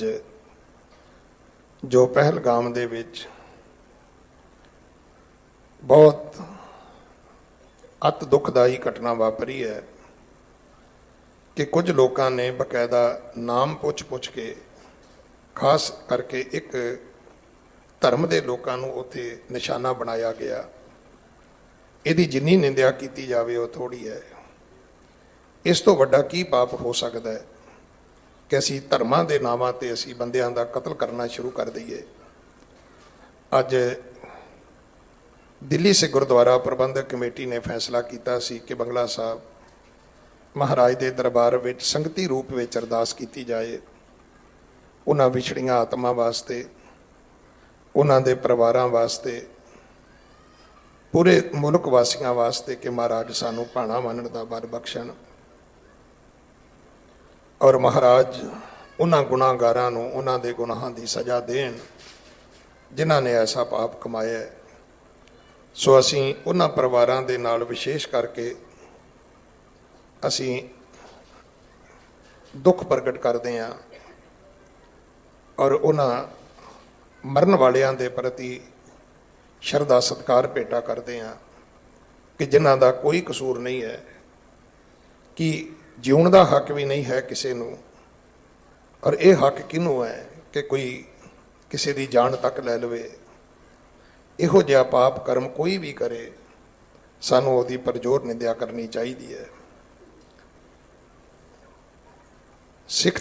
ਅੱਜ ਜੋ ਪਹਿਲਗਾਮ ਦੇ ਵਿੱਚ ਬਹੁਤ ਅਤ ਦੁਖਦਾਈ ਘਟਨਾ ਵਾਪਰੀ ਹੈ ਕਿ ਕੁਝ ਲੋਕਾਂ ਨੇ ਬਕਾਇਦਾ ਨਾਮ ਪੁੱਛ-ਪੁੱਛ ਕੇ ਖਾਸ ਕਰਕੇ ਇੱਕ ਧਰਮ ਦੇ ਲੋਕਾਂ ਨੂੰ ਉੱਥੇ ਨਿਸ਼ਾਨਾ ਬਣਾਇਆ ਗਿਆ। ਇਹਦੀ ਜਿੰਨੀ ਨਿੰਦਿਆ ਕੀਤੀ ਜਾਵੇ ਉਹ ਥੋੜੀ ਹੈ। ਇਸ ਤੋਂ ਵੱਡਾ ਕੀ ਪਾਪ ਹੋ ਸਕਦਾ ਹੈ? ਕਿ ਅਸੀਂ ਧਰਮਾਂ ਦੇ ਨਾਵਾਂ ਤੇ ਅਸੀਂ ਬੰਦਿਆਂ ਦਾ ਕਤਲ ਕਰਨਾ ਸ਼ੁਰੂ ਕਰ ਦਈਏ। ਅੱਜ ਦਿੱਲੀ ਸੇ ਗੁਰਦੁਆਰਾ ਪ੍ਰਬੰਧਕ ਕਮੇਟੀ ਨੇ ਫੈਸਲਾ ਕੀਤਾ ਸੀ ਕਿ ਬੰਗਲਾ ਸਾਹਿਬ ਮਹਾਰਾਜ ਦੇ ਦਰਬਾਰ ਵਿੱਚ ਸੰਗਤੀ ਰੂਪ ਵਿੱਚ ਅਰਦਾਸ ਕੀਤੀ ਜਾਏ। ਉਹਨਾਂ ਵਿਛੜੀਆਂ ਆਤਮਾ ਵਾਸਤੇ, ਉਹਨਾਂ ਦੇ ਪਰਿਵਾਰਾਂ ਵਾਸਤੇ, ਪੂਰੇ ਮੁਲਕ ਵਾਸੀਆਂ ਵਾਸਤੇ ਕਿ ਮਹਾਰਾਜ ਸਾਨੂੰ ਭਾਣਾ ਮੰਨਣ ਦਾ ਬਲ ਬਖਸ਼ਣ। ਔਰ ਮਹਾਰਾਜ, ਉਹਨਾਂ ਗੁਨਾਹਗਾਰਾਂ ਨੂੰ ਉਹਨਾਂ ਦੇ ਗੁਨਾਹਾਂ ਦੀ ਸਜ਼ਾ ਦੇਣ, ਜਿਨ੍ਹਾਂ ਨੇ ਐਸਾ ਪਾਪ ਕਮਾਇਆ ਸੋ ਅਸੀਂ ਉਹਨਾਂ ਪਰਿਵਾਰਾਂ ਦੇ ਨਾਲ ਵਿਸ਼ੇਸ਼ ਕਰਕੇ ਅਸੀਂ ਦੁੱਖ ਪ੍ਰਗਟ ਕਰਦੇ ਹਾਂ ਔਰ ਉਹਨਾਂ ਮਰਨ ਵਾਲਿਆਂ ਦੇ ਪ੍ਰਤੀ ਸ਼ਰਧਾ, ਸਤਕਾਰ, ਭੇਟਾ ਕਰਦੇ ਹਾਂ ਕਿ ਜਿਨ੍ਹਾਂ ਦਾ ਕੋਈ ਕਸੂਰ ਨਹੀਂ ਹੈ ਕਿ ਜਿਉਣ ਦਾ ਹੱਕ ਵੀ ਨਹੀਂ ਹੈ ਕਿਸੇ ਨੂੰ, ਔਰ ਇਹ ਹੱਕ ਕਿਹਨੂੰ ਹੈ ਕਿ ਕੋਈ ਕਿਸੇ ਦੀ ਜਾਨ ਤੱਕ ਲੈ ਲਵੇ? ਇਹੋ ਜਿਹਾ ਪਾਪ ਕਰਮ ਕੋਈ ਵੀ ਕਰੇ, ਸਾਨੂੰ ਉਹਦੀ ਪਰਜੋਰ ਨਿੰਦਿਆ ਕਰਨੀ ਚਾਹੀਦੀ ਹੈ। ਸਿੱਖ